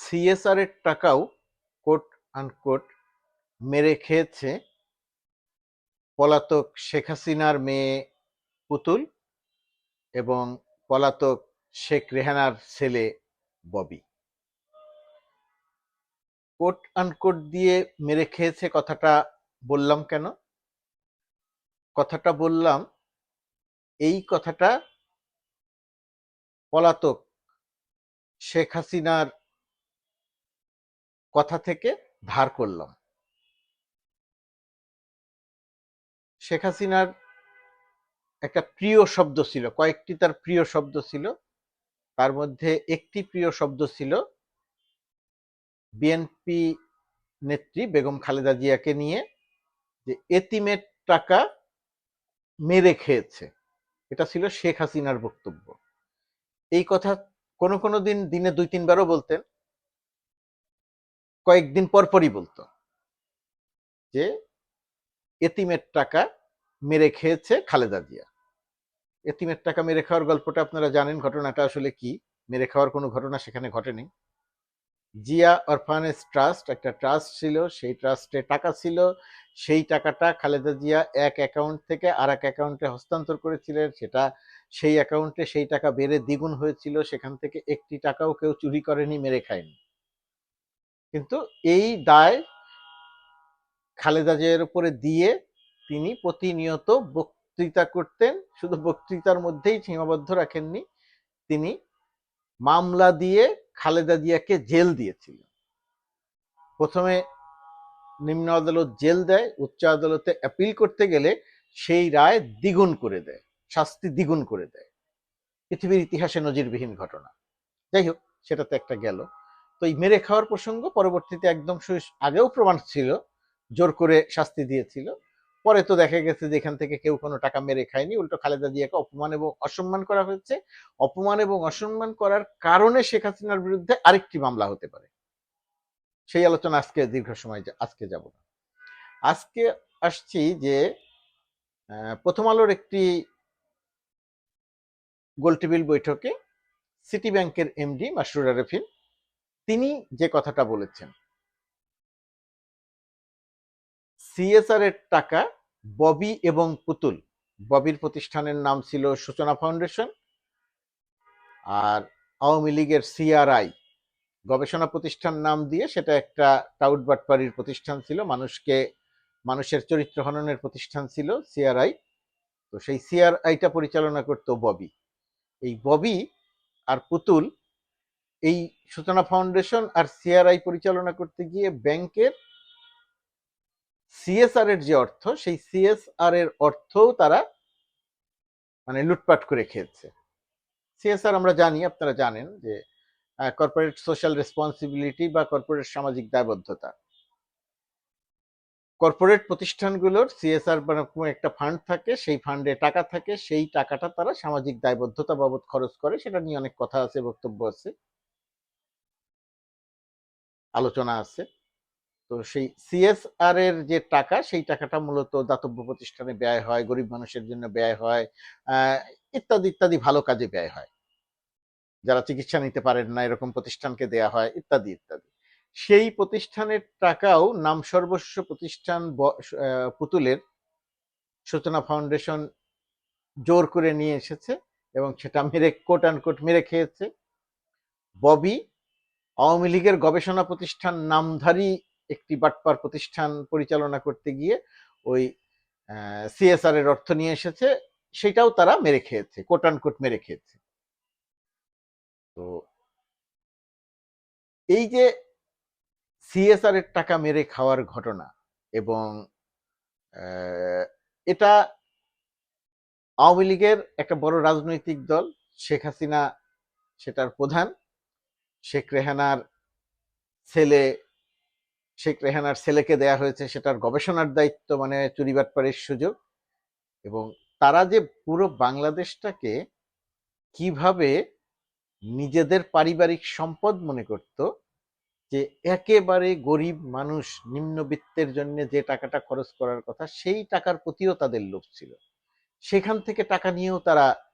CSR এর টাকাও coat unquote মেরে খেয়েছে পলাতক শেখ হাসিনার মেয়ে পুতুল এবং পলাতক শেখ রেহানার ছেলে ববি। কোট আনকোট দিয়ে মেরে খেয়েছে কথাটা বললাম কেন? কথাটা বললাম, এই কথাটা পলাতক শেখ হাসিনার কথা থেকে ধার করলাম। শেখ হাসিনার একটা প্রিয় শব্দ ছিল, কয়েকটি তার প্রিয় শব্দ ছিল, তার মধ্যে একটি প্রিয় শব্দ ছিল বিএনপি নেত্রী বেগম খালেদা জিয়াকে নিয়ে যে এতিমের টাকা মেরে খেয়েছে। এটা ছিল শেখ হাসিনার বক্তব্য। এই কথা কোনো কোনো দিন, দিনে দুই, তিনবারও বলতেন। কয়েকদিন পরপরই বলতো যে, এতিমের টাকা মেরে খেয়েছে খালেদা জিয়া। এতিমের টাকা মেরে খাওয়ার গল্পটা আপনারা জানেন, ঘটনাটা আসলে কি? মেরে খাওয়ার কোনো ঘটনা সেখানে ঘটেনি। জিয়া অরফানেজ ট্রাস্ট, একটা ট্রাস্ট ছিল, সেই ট্রাস্টে টাকা ছিল, সেই টাকাটা খালেদা জিয়া এক অ্যাকাউন্ট থেকে আর এক অ্যাকাউন্টে হস্তান্তর করেছিলেন। সেটা সেই অ্যাকাউন্টে সেই টাকা বেড়ে দ্বিগুণ হয়েছিল, সেখান থেকে একটি টাকাও কেউ চুরি করেনি, মেরে খায়নি। কিন্তু এই দায় খালেদা উপরে দিয়ে তিনি প্রতিনিয়ত বক্তৃতা করতেন, শুধু বক্তৃতার মধ্যেই সীমাবদ্ধ রাখেননি, তিনি মামলা দিয়ে খালেদা জিয়াকে জেল দিয়েছিলেন। প্রথমে নিম্ন আদালত জেল দেয়, উচ্চ আদালতে অ্যাপিল করতে গেলে সেই রায় দ্বিগুণ করে দেয়, শাস্তি দ্বিগুণ করে দেয়। পৃথিবীর ইতিহাসে নজিরবিহীন ঘটনা। যাই হোক সেটা তো একটা গেল। তো এই মেরে খাওয়ার প্রসঙ্গ পরবর্তীতে একদম আগেও প্রমাণ ছিল, জোর করে শাস্তি দিয়েছিল। পরে তো দেখা গেছে যে এখান থেকে কেউ কোনো টাকা মেরে খায়নি। উল্টো খালেদা জিয়াকে অপমান এবং অসম্মান করা হয়েছে। অপমান এবং অসম্মান করার কারণে শেখ হাসিনার বিরুদ্ধে আরেকটি মামলা হতে পারে। সেই আলোচনা আজকে দীর্ঘ সময় আজকে যাব না। আজকে আসছি যে প্রথম আলোর একটি গোলটেবিল বৈঠকে সিটি ব্যাংকের এমডি মাসরুর আরেফিন তিনি যে কথাটা বলেছেন, সিএসআর এর টাকা ববি এবং পুতুল, ববির প্রতিষ্ঠানের নাম ছিল সূচনা ফাউন্ডেশন আর আওয়ামী লীগের সিআরআই, গবেষণা প্রতিষ্ঠান নাম দিয়ে সেটা একটা টাউট বাটপাড়ির প্রতিষ্ঠান ছিল, মানুষকে, মানুষের চরিত্র হননের প্রতিষ্ঠান ছিল সিআরআই, তো সেই সিআরআইটা পরিচালনা করতো ববি। এই ববি আর পুতুল এই সূচনা ফাউন্ডেশন আর সিআরআই পরিচালনা করতে গিয়ে ব্যাংকের সিএসআর এর যে অর্থ, সেই সিএসআর এর অর্থও তারা মানে লুটপাট করে খেয়েছে। সিএসআর আমরা জানি, আপনারা জানেন যে কর্পোরেট সোশ্যাল রেসপন্সিবিলিটি বা কর্পোরেট সামাজিক দায়বদ্ধতা। কর্পোরেট প্রতিষ্ঠানগুলোর সিএসআর মানে একটা ফান্ড থাকে, সেই ফান্ডে টাকা থাকে, সেই টাকাটা তারা সামাজিক দায়বদ্ধতা বাবদ খরচ করে, সেটা নিয়ে অনেক কথা আছে, বক্তব্য আছে। আলোচনা আছে। তো সেই সিএসআর এর যে টাকা, সেই টাকাটা মূলত দাতব্য প্রতিষ্ঠানে ব্যয় হয়, গরিব মানুষের জন্য ব্যয় হয় ইত্যাদি ইত্যাদি ভালো কাজে ব্যয় হয়। যারা চিকিৎসা নিতে পারেন না, এরকম প্রতিষ্ঠানকে দেয়া হয়, ইত্যাদি ইত্যাদি। সেই প্রতিষ্ঠানের টাকাও নাম সর্বস্ব প্রতিষ্ঠান পুতুলের সূচনা ফাউন্ডেশন জোর করে নিয়ে এসেছে এবং সেটা মেরে কোট অ্যান্ড কোট মেরে খেয়েছে। ববি আওয়ামী লীগের গবেষণা প্রতিষ্ঠান নামধারী একটি বাটপার প্রতিষ্ঠান পরিচালনা করতে গিয়ে ওই সিএসআর এর অর্থ নিয়ে এসেছে, সেটাও তারা মেরে খেয়েছে কোট কোট মেরে খেয়েছে। তো এই যে সিএসআর এর টাকা মেরে খাওয়ার ঘটনা এবং এটা আওয়ামী লীগের একটা বড় রাজনৈতিক দল, শেখ হাসিনা সেটার প্রধান শেখ রেহানার ছেলে, শেখ রেহানার ছেলেকে দেয়া হয়েছে, সেটার গবেষণার দায়িত্ব মানে চুরিবার চুরিবাটপাড়ির সুযোগ। এবং তারা যে পুরো বাংলাদেশটাকে কীভাবে নিজেদের পারিবারিক সম্পদ মনে করত, যে একেবারে গরিব মানুষ নিম্নবিত্তের জন্য যে টাকাটা খরচ করার কথা, সেই টাকার প্রতিও তাদের লোভ ছিল। সেখান থেকে টাকা নিয়েও তারা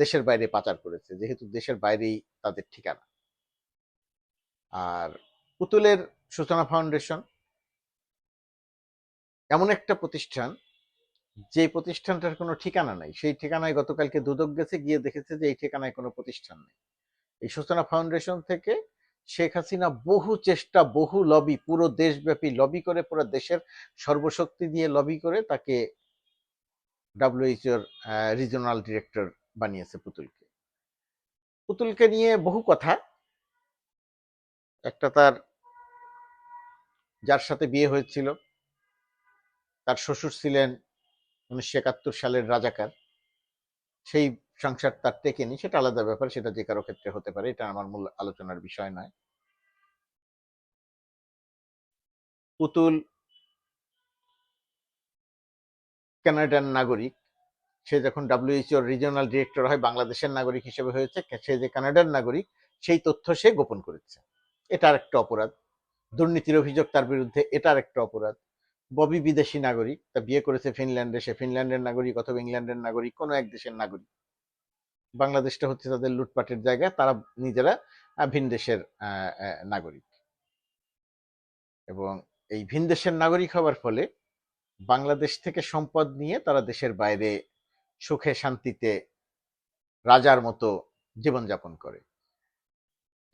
দেশের বাইরে পাচার করেছে। যেহেতু দেশের বাইরেই তাদের ঠিকানা। আর পুতুলের সূচনা ফাউন্ডেশন এমন একটা প্রতিষ্ঠান, যে প্রতিষ্ঠানটার কোনো ঠিকানা নাই। সেই ঠিকানায় গতকালকে দুদক গেছে, গিয়ে দেখেছে যে এই ঠিকানায় কোনো প্রতিষ্ঠান নেই। এই সূচনা ফাউন্ডেশন থেকে শেখ হাসিনা বহু চেষ্টা, বহু লবি, পুরো দেশব্যাপী লবি করে, পুরো দেশের সর্বশক্তি দিয়ে লবি করে তাকে ডাব্লিউএইচওর রিজনাল ডিরেক্টর বানিয়েছে পুতুলকে। পুতুলকে নিয়ে বহু কথা। একটা তার যার সাথে বিয়ে হয়েছিল। তার শ্বশুর ছিলেন উনিশশো একাত্তর সালের রাজাকার। সেই সংসার তার টেকেনি, সেটা আলাদা ব্যাপার, সেটা যে কারও ক্ষেত্রে হতে পারে, এটা আমার মূল আলোচনার বিষয় নয়। পুতুল কানাডার নাগরিক, সে যখন ডাব্লিউএইচওর রিজিওনাল ডিরেক্টর হয়, বাংলাদেশের নাগরিক হিসেবে হয়েছে সে যে কানাডার নাগরিক, সেই তথ্য সে গোপন করেছে। এটা আরেকটা অপরাধ। দুর্নীতির অভিযোগ তার বিরুদ্ধে, এটা আরেকটা অপরাধ। ববি বিদেশি নাগরিক, তা বিয়ে করেছে ফিনল্যান্ডে, সে ফিনল্যান্ডের নাগরিক অথবা ইংল্যান্ডের নাগরিক, কোনো এক দেশের নাগরিক। বাংলাদেশটা হচ্ছে তাদের লুটপাটের জায়গা, তারা নিজেরা ভিন দেশের নাগরিক। এবং এই ভিন দেশের নাগরিক হওয়ার ফলে বাংলাদেশ থেকে সম্পদ নিয়ে তারা দেশের বাইরে সুখে শান্তিতে রাজার মতো জীবনযাপন করে।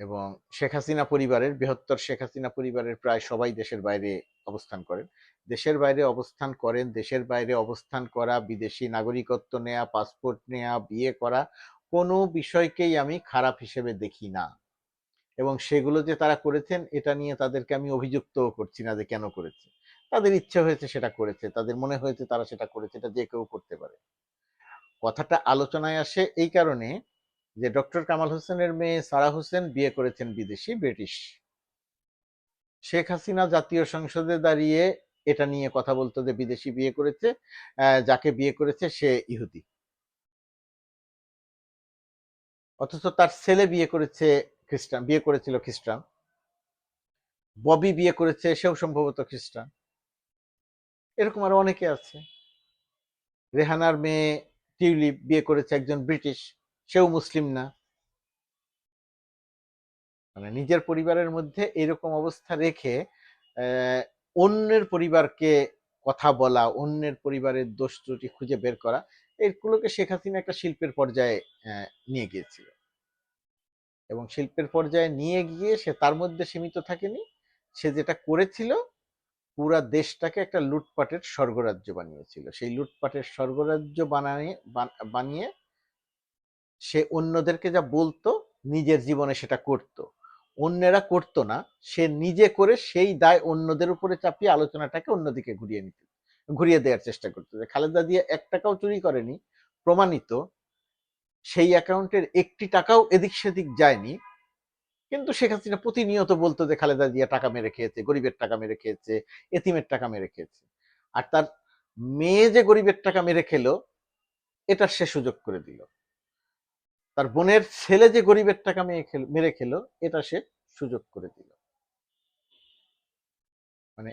এবং শেখ হাসিনা পরিবারের, বৃহত্তর শেখ হাসিনা পরিবারের প্রায় সবাই দেশের বাইরে অবস্থান করেন। দেশের বাইরে অবস্থান করেন, দেশের বাইরে অবস্থান করা, বিদেশি নাগরিকত্ব নেয়া, পাসপোর্ট নেয়া, বিয়ে করা, কোনো বিষয়কেই আমি খারাপ হিসেবে দেখি না। এবং সেগুলো যে তারা করেছেন, এটা নিয়ে তাদেরকে আমি অভিযুক্ত করছি না যে কেন করেছে। তাদের ইচ্ছে হয়েছে সেটা করেছে, তাদের মনে হয়েছে তারা সেটা করেছে, এটা যে কেউ করতে পারে। কথাটা আলোচনায় আসে এই কারণে যে ডক্টর কামাল হোসেনের মেয়ে সারা হোসেন বিয়ে করেছেন বিদেশি ব্রিটিশ। শেখ হাসিনা জাতীয় সংসদে দাঁড়িয়ে এটা নিয়ে কথা বলতো যে বিদেশি বিয়ে করেছে যাকে বিয়ে করেছে সে ইহুদি। অথচ তার ছেলে বিয়ে করেছে খ্রিস্টান, বিয়ে করেছিল খ্রিস্টান। ববি বিয়ে করেছে, সেও সম্ভবত খ্রিস্টান। এরকম আরও অনেকে আছে। রেহানার মেয়ে টিউলিপ বিয়ে করেছে একজন ব্রিটিশ, সেও মুসলিম না। মানে নিজের পরিবারের মধ্যে এরকম অবস্থা রেখে অন্যের পরিবারকে কথা বলা, অন্যের পরিবারের দোষ ত্রুটি খুঁজে বের করা, এগুলোকে শেখ হাসিনা একটা শিল্পের পর্যায়ে নিয়ে গিয়েছিল। এবং শিল্পের পর্যায়ে নিয়ে গিয়ে সে তার মধ্যে সীমিত থাকেনি। সে যেটা করেছিল পুরা দেশটাকে একটা লুটপাটের স্বর্গরাজ্য বানিয়েছিল। সেই লুটপাটের স্বর্গরাজ্য বানিয়ে বানিয়ে সে অন্যদেরকে যা বলতো, নিজের জীবনে সেটা করত। অন্যেরা করতো না, সে নিজে করে সেই দায় অন্যদের উপরে চাপিয়ে আলোচনাটাকে অন্যদিকে ঘুরিয়ে নিতে, ঘুরিয়ে দেওয়ার চেষ্টা করতো। যে খালেদা দিয়ে এক টাকাও চুরি করেনি, প্রমাণিত, সেই অ্যাকাউন্টের একটি টাকাও এদিক সেদিক যায়নি কিন্তু শেখ হাসিনা প্রতিনিয়ত বলতো যে, খালেদা জিয়া টাকা মেরে খেয়েছে, গরিবের টাকা মেরে খেয়েছে, এতিমের টাকা মেরে খেয়েছে। আর তার মেয়ে যে গরিবের টাকা মেরে খেলো, এটার সে সুযোগ করে দিল। তার বোনের ছেলে যে গরিবের টাকা মেয়ে খেল- মেরে খেলো, এটা সে সুযোগ করে দিল। মানে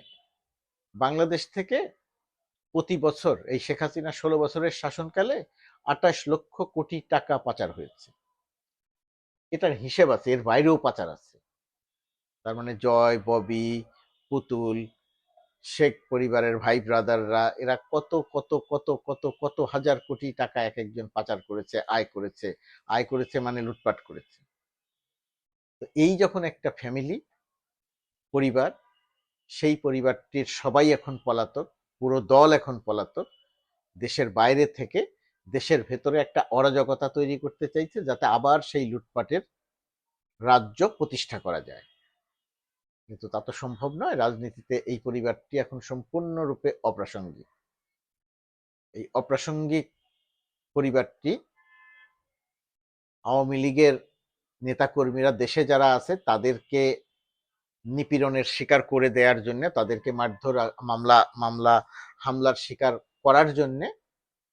বাংলাদেশ থেকে প্রতি বছর এই শেখ হাসিনা ষোলো বছরের শাসনকালে আঠাশ লক্ষ কোটি টাকা পাচার হয়েছে। এটার হিসেব আছে, এর বাইরেও পাচার আছে। তার মানে জয়, ববি, পুতুল, শেখ পরিবারের ভাই ব্রাদাররা, এরা কত কত কত কত কত হাজার কোটি টাকা এক একজন পাচার করেছে, আয় করেছে। আয় করেছে মানে লুটপাট করেছে। তো এই যখন একটা ফ্যামিলি পরিবার, সেই পরিবারটির সবাই এখন পলাতক, পুরো দল এখন পলাতক, দেশের বাইরে থেকে দেশের ভেতরে একটা অরাজকতা তৈরি করতে চাইছে যাতে আবার সেই লুটপাটের রাজ্য প্রতিষ্ঠা করা যায়। কিন্তু তা তো সম্ভব নয়। রাজনীতিতে এই পরিবারটি এখন সম্পূর্ণরূপে অপ্রাসঙ্গিক। এই অপ্রাসঙ্গিক পরিবারটি আওয়ামী লীগের নেতাকর্মীরা, দেশে যারা আছে, তাদেরকে নিপীড়নের শিকার করে দেওয়ার জন্য, তাদেরকে মারধর, মামলা মামলা, হামলার শিকার করার জন্য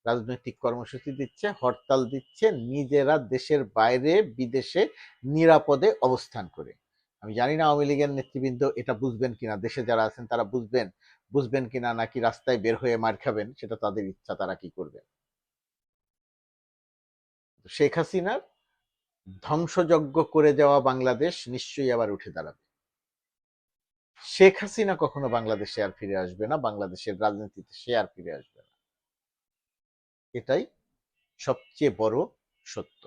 রাজনৈতিক কর্মসূচি দিচ্ছে, হরতাল দিচ্ছে, নিজেরা দেশের বাইরে, বিদেশে, নিরাপদে অবস্থান করে। আমি জানি না আওয়ামী লীগের নেতৃবৃন্দ এটা বুঝবেন কিনা, দেশে যারা আছেন তারা বুঝবেন বুঝবেন কিনা নাকি রাস্তায় বের হয়ে মার খাবেন, সেটা তাদের ইচ্ছা, তারা কি করবেন? শেখ হাসিনার ধ্বংসযজ্ঞ করে যাওয়া বাংলাদেশ নিশ্চয়ই আবার উঠে দাঁড়াবে। শেখ হাসিনা কখনো বাংলাদেশে আর ফিরে আসবে না, বাংলাদেশের রাজনীতিতে সে আর ফিরে আসবে না। এটাই সবচেয়ে বড় সত্য।